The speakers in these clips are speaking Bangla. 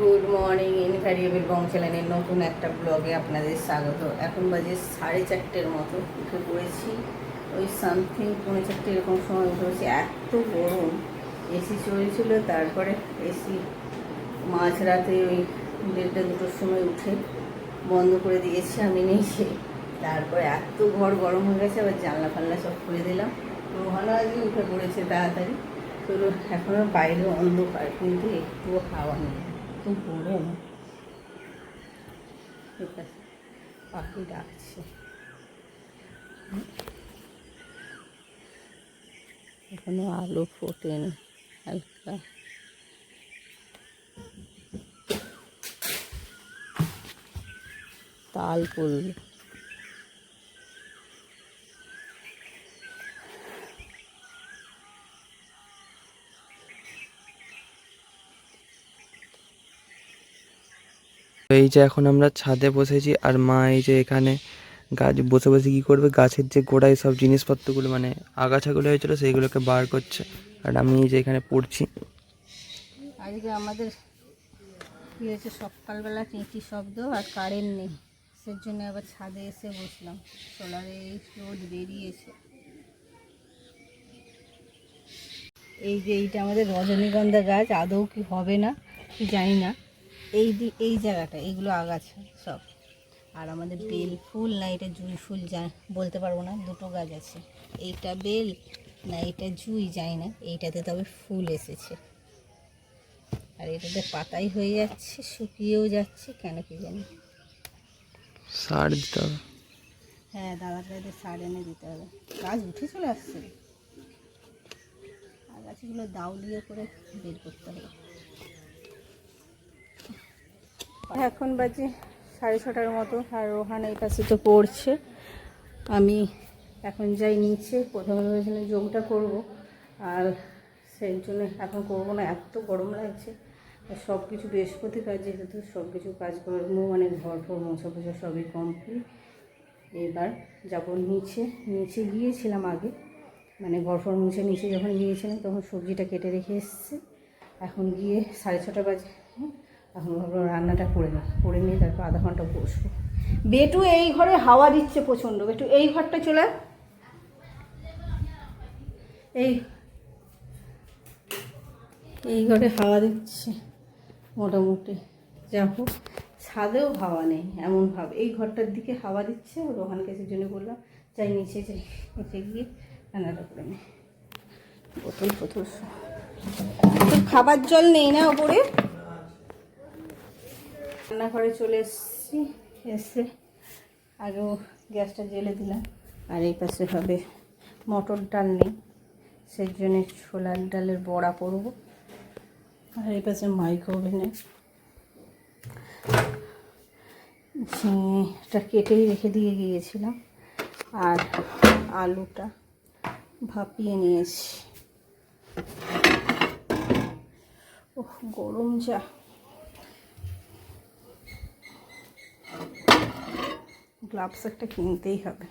গুড মর্নিং ইনভ্যারিয়েবল বং চ্যানেলের নতুন একটা ব্লগে আপনাদের স্বাগত। এখন বাজে সাড়ে চারটের মতো, উঠে পড়েছি। ওই সামথিং পৌনে চারটে এরকম সময় উঠে পড়েছি। এত গরম। এসি চলছিল, তারপরে এসি মাঝরাতে ওই দেড়টা দুটোর সময় উঠে বন্ধ করে দিয়েছি আমি নিজে। তারপরে এত ঘর গরম হয়ে গেছে, আবার জানলা ফাল্লা সব খুলে দিলাম। রোহানো আজকে উঠে পড়েছে তাড়াতাড়ি। তো এখনও বাইরে অন্ধকার, কিন্তু একটু হাওয়া নেই। খুব গরম ঠিক আছে পাখি ডাকছে এখনও আলো ফোটেনি হালকা তাল পড়ল তো এই যে এখন আমরা ছাদে বসেছি আর মা এই যে এখানে গাছ বসে বসে কী করবে? গাছের যে গোড়ায় সব জিনিসপত্রগুলো মানে আগাছাগুলো হয়েছিল সেইগুলোকে বার করছে। আর আমি যে এখানে পড়ছি। আজকে আমাদের কী হয়েছে? সকালবেলা টিঁটি শব্দ আর কারেন্ট নেই। সেই জন্য আবার ছাদে এসে বসলাম। সোলারে এই রোদ বেরিয়েছে। এই যে এইটা আমাদের রজনীগন্ধা গাছ, আদৌ কি হবে না? জানি না। এই এই জায়গাটা এইগুলো আগাছা সব। আর আমাদের বেল ফুল না এটা জুঁই ফুল যা বলতে পারব না দুটো গাছ আছে। এইটা বেল না এটা জুঁই যায় না। এইটাতে তবে ফুল এসেছে। আর এটাতে পাতাই হয়ে যাচ্ছে শুকিয়েও যাচ্ছে কেন কি জানি। সার দিতে হবে। হ্যাঁ দাদার কাছে সার এনে দিতে হবে। গাছ উঠে চলে আসছে। আর গাছগুলো দাউলিয়ে করে বের করতে হবে। এখন বাজে সাড়ে ছটার মতো আর রোহান এই পাশে তো পড়ছে। আমি এখন যাই নিচে, প্রথমে যোগটা করব, আর সেই জন্য এখন করব না, এত গরম লাগছে। আর সব কিছু বৃহস্পতিবার যেহেতু সব কিছু কাজ কাজকর্ম মানে ঘর ফর মোছা পোছা সবই কমপ্লিট এবার যাব নিচে নিচে গিয়েছিলাম আগে। মানে ঘর ফর মুছে নিচে যখন গিয়েছিলাম, তখন সবজিটা কেটে রেখে এসেছি। এখন গিয়ে সাড়ে ছটা বাজে এখন ভাবলাম রান্নাটা করে নিই করে নিয়ে তারপর আধা ঘণ্টা বসবো। বেটু এই ঘরে হাওয়া দিচ্ছে প্রচণ্ড। বেটু, এই ঘরটা চলে। এই এই ঘরে হাওয়া দিচ্ছে মোটামুটি। যা হোক, ছাদেও হাওয়া নেই, এমন ভাব। এই ঘরটার দিকে হাওয়া দিচ্ছে রোহানকে জন্য বললাম, যাই নিচে যাই, নিচে গিয়ে রান্নাটা করে নি। বোতল ফোতল খাবার জল নেই না ওপরে? রান্নাঘরে চলে এসেছি। এসে আগেও গ্যাসটা জ্বেলে দিলাম। আর এই পাশে হবে মটর ডাল নেই। সেই জন্য ছোলার ডালের বড়া করব। আর এই পাশে মাইক্রো ওভেনে ঝিঙেটা কেটেই রেখে দিয়ে গিয়েছিলাম। আর আলুটা ভাপিয়ে নিয়েছি। ও গরম যা। গ্লাভস একটা কিনতেই হবে।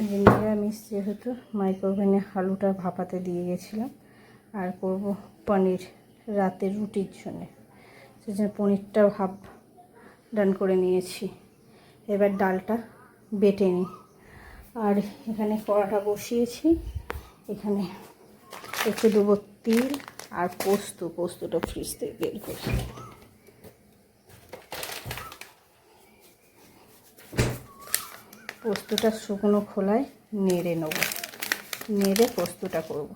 এই যে যেহেতু মাইক্রোওভেনে আলুটা ভাপাতে দিয়ে গেছিলাম, আর করব পনির রাতে রুটির জন্যে। সেজন্য পনিরটা ভাপ ডান করে নিয়েছি। এবার ডালটা বেটে নিই। আর এখানে কড়াটা বসিয়েছি। এখানে একটু দেবো তিল আর পোস্ত, পোস্তটা ফ্রিজ থেকে বের করি। পোস্তটা শুকনো খোলায় নেড়ে নেব। নেড়ে পোস্তটা করব।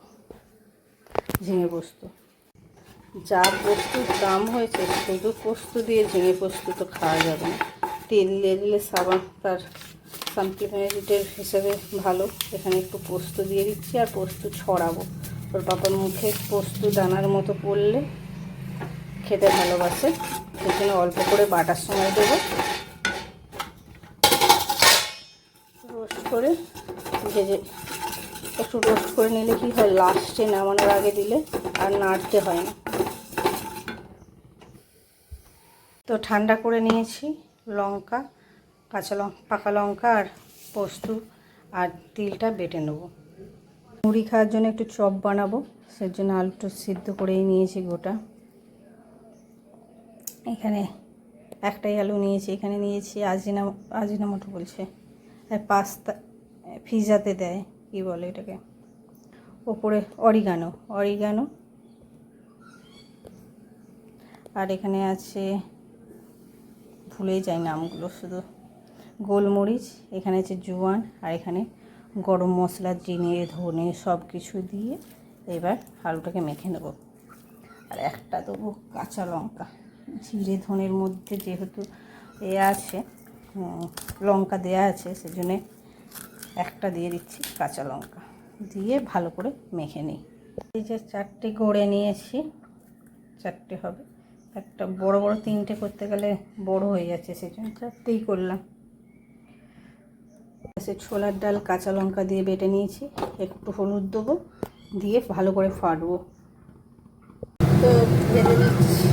ঝিঙে পোস্ত। যা পোস্তুর দাম হয়েছে, শুধু পোস্ত দিয়ে ঝিঙে পোস্ত তো খাওয়া যাবে না। তেল দিয়ে দিলে সাবান তার সাপ্লিমেন্টের হিসেবে ভালো। এখানে একটু পোস্ত দিয়ে দিচ্ছি আর পোস্ত ছড়াবো। ওর পাপার মুখে পোস্ত দানার মতো পড়লে খেতে ভালোবাসে। সেখানে অল্প করে বাটার সময় দেবো রোস্ট করে ভেজে একটু রোস্ট করে নিলে কি হয় লাস্টে নামানোর আগে দিলে আর নাড়তে হয় না। তো ঠান্ডা করে নিয়েছি লঙ্কা, কাঁচা লঙ্কা পাকা লঙ্কা আর পোস্ত আর তিলটা বেটে নেব। মুড়ি খাওয়ার জন্য একটু চপ বানাবো সেই জন্য আলুটা সিদ্ধ করেই নিয়েছি গোটা। এখানে একটাই আলু নিয়েছি, এখানে নিয়েছি আজিনা আজিনা মতো বলছে। পাস্তা পিজাতে দেয়, কী বলে এটাকে? ওপরে অরিগানো অরিগানো। আর এখানে আছে ভুলেই যায় নামগুলো শুধু। গোলমরিচ, এখানে আছে জোয়ান, আর এখানে গরম মশলা জিনে ধনে সব কিছু দিয়ে এবার আলুটাকে মেখে নেব। আর একটা দেবো কাঁচা লঙ্কা। জিরে, ধনের মধ্যে যেহেতু এ আছে লঙ্কা দেয়া আছে, সেজন্যে একটা দিয়ে দিচ্ছি কাঁচা লঙ্কা। দিয়ে ভালো করে মেখে নিই। এই যে চারটে গড়ে নিয়েছি, চারটে হবে। একটা বড় বড় তিনটে করতে গেলে বড় হয়ে যাচ্ছে সেই জন্য চারটেই করলাম। সে ছোলার ডাল কাঁচা লঙ্কা দিয়ে বেটে নিয়েছি, একটু হলুদ দেবো, দিয়ে ভালো করে ফাটবো। তো বেটে নিচ্ছি।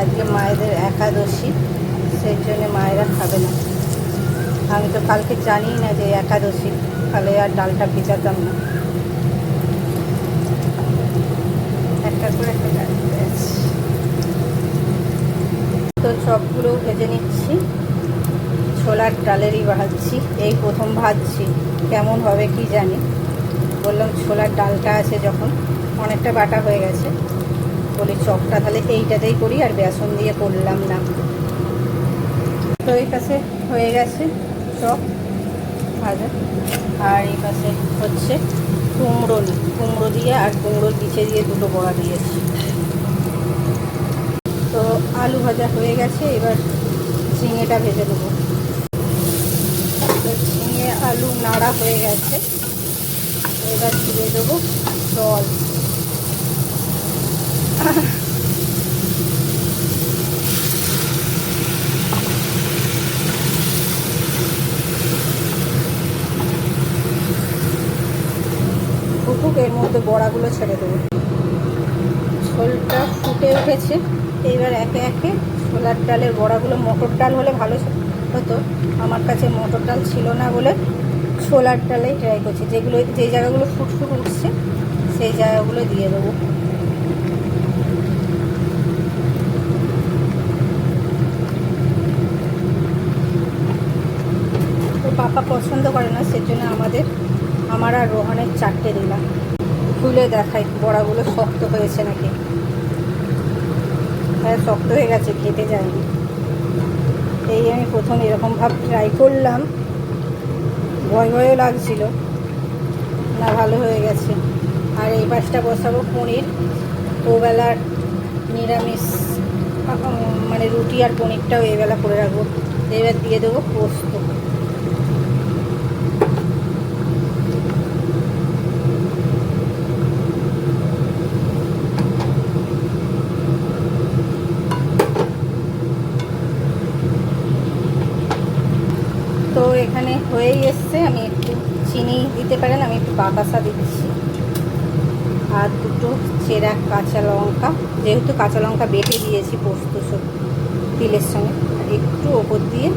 আজকে মায়েদের একাদশী। সেই জন্য মায়েরা খাবে না। আমি তো কালকে জানি না যে একাদশী, তাহলে আর ডালটা ভেজাতাম না। একটা করে একটা ডাল। তো চপগুলো ভেজে নিচ্ছি। ছোলার ডালেরই ভাজছি। এই প্রথম ভাজছি। কেমন হবে কি জানি। বললাম ছোলার ডালটা আছে যখন। অনেকটা বাটা হয়ে গেছে। বলি চপটা তাহলে এইটাতেই করি আর বেসন দিয়ে করলাম না। তো এই পাশে হয়ে গেছে চপ, ভাজা। আর এই পাশে হচ্ছে কুমড়ো কুমড়ো দিয়ে আর কুমড়োর পিছে দিয়ে দুটো বড়া দিয়েছি। তো আলু ভাজা হয়ে গেছে, এবার ঝিঙেটা ভেজে দেবো ঝিঙে আলু নাড়া হয়ে গেছে, এবার দিয়ে দেবো জল। ফুটুক এর মধ্যে বড়াগুলো ছেড়ে দেবো। ঝোলটা ফুটে উঠেছে। এইবার একে একে ছোলার ডালের বড়াগুলো, মটর ডাল হলে ভালো হতো। আমার কাছে মটর ডাল ছিল না বলে ছোলার ডালেই ট্রাই করছি। যেগুলো যে জায়গাগুলো ফুটফুট উঠছে, সেই জায়গাগুলো দিয়ে দেবো তো পাপা পছন্দ করে না সেজন্য আমাদের আমার আর রোহানের চারটে দিলাম। খুলে দেখাই, বড়াগুলো শক্ত হয়েছে নাকি? হ্যাঁ শক্ত হয়ে গেছে খেতে যায়নি। এই আমি প্রথম এরকম ভাব ট্রাই করলাম। ভয় ভয়ও লাগছিল। না, ভালো হয়ে গেছে। আর এই পাশটা বসাবো পনির। ওবেলার নিরামিষ মানে রুটি আর পনিরটাও এবেলা করে রাখব। এবার দিয়ে দেবো পোস্ত তো এখানে হয়েই এসছে, আমি একটু চিনি দিতে পারেন, আমি একটু বাতাসা দিচ্ছি। আর দুটো চেরা কাঁচা লঙ্কা, যেহেতু কাঁচা লঙ্কা বেটে দিয়েছি পোস্ত সব তিলের সঙ্গে, আর একটু ওপর দিয়ে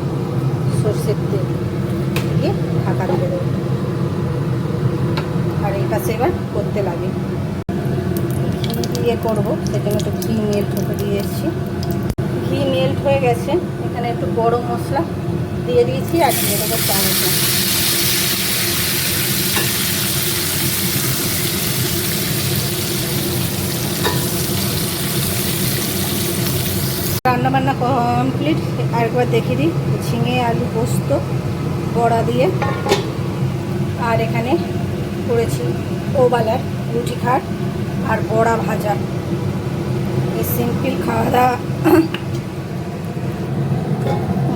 সর্ষের তেল দিয়ে ঢাকা দিয়ে দেবো। আর এই পাশে এবার করতে লাগে। ঘি দিয়ে করব সেজন্য একটু ঘি মেল্ট হতে দিয়েছি। ঘি মেল্ট হয়ে গেছে, এখানে একটু গরম মশলা দিয়ে দিয়েছি, আর দিয়ে দেবো টমেটো রান্না বান্না কমপ্লিট আরেকবার দেখিয়ে দিই, ঝিঙে, আলু পোস্ত, বড়া দিয়ে। আর এখানে করেছি ওবালার রুটি খাট আর বড়া ভাজা। এই সিম্পল খাওয়া দাওয়া।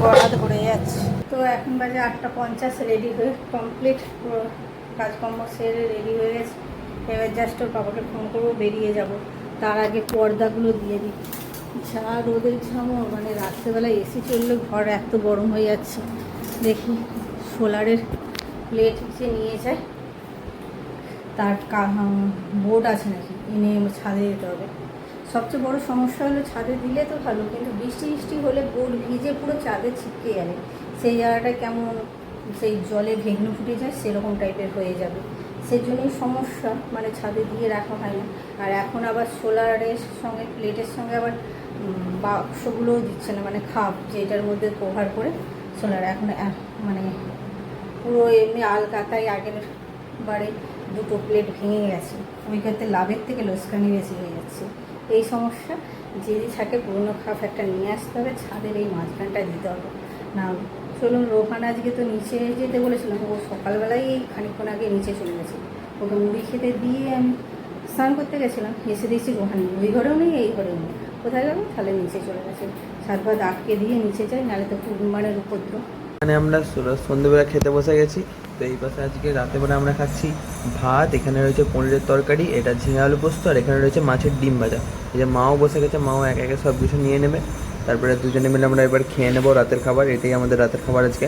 গলা ধরে যাচ্ছে। তো এখন বাজে আটটা পঞ্চাশ রেডি হয়ে কমপ্লিট কাজকর্ম সেরে রেডি হয়ে গেছে। এবার জাস্ট ওর বাবাকে ফোন করব, বেরিয়ে যাব। তার আগে পর্দাগুলো দিয়ে দিই। যা রোদের ঝামর মানে রাত্রেবেলা এসি চললে ঘর এত গরম হয়ে যাচ্ছে। দেখি সোলারের প্লেট যে নিয়ে যায়, তার বোর্ড আছে নাকি? এনে ছাদে যেতে হবে। সবচেয়ে বড় সমস্যা হলো ছাদে দিলে তো ভালো, কিন্তু বৃষ্টি বৃষ্টি হলে বোর্ড ভিজে পুরো চাঁদে ছিটকে গেলে। সেই জায়গাটা কেমন সেই জলে ভেঙে ফুটে যায় সেরকম টাইপের হয়ে যাবে। সেই জন্যই সমস্যা মানে ছাদে দিয়ে রাখা হয় না। আর এখন আবার সোলারের সঙ্গে, প্লেটের সঙ্গে আবার বাক্সগুলোও দিচ্ছে না মানে খাপ যেটার মধ্যে কভার করে সোলার। এখন মানে পুরো এমনি আলকাতাই আগের বারে দুটো প্লেট ভেঙে গেছে। ওই ক্ষেত্রে লাভের থেকে লোসকানি বেশি হয়ে যাচ্ছে। এই সমস্যা। যদি থাকে পুরোনো খাপ একটা নিয়ে আসতে হবে, ছাদের এই মাঝখানটা দিতে হবে। না চলুন, রোহান আজকে তো নিচে যেতে বলেছিলাম ও সকালবেলায় এই খানিকক্ষণ আগে নিচে চলে গেছে। ওকে মুড়ি খেতে দিয়ে আমি স্নান করতে গেছিলাম, এসে দেখছি রোহান ওই ঘরেও নেই, এই ঘরেও নেই। কোথায় গেল তাহলে নিচে চলে গেছে। সাত ভাত আটকে দিয়ে নিচে যাই, নাহলে তো পূর্ণিমানের উপদ্রব এখানে আমরা সন্ধ্যেবেলা খেতে বসে গেছি। তো এই পাশে আজকে রাতেবেলা আমরা খাচ্ছি ভাত, এখানে রয়েছে পনিরের তরকারি, এটা ঝিঙে আলু পোস্ত, আর এখানে রয়েছে মাছের ডিম ভাজা। এই যে মাও বসে গেছে, মাও এক একে সব কিছু নিয়ে নেবে। তারপরে দুজনে মিলে আমরা এবার খেয়ে নেব রাতের খাবার, এটাই আমাদের রাতের খাবার আজকে।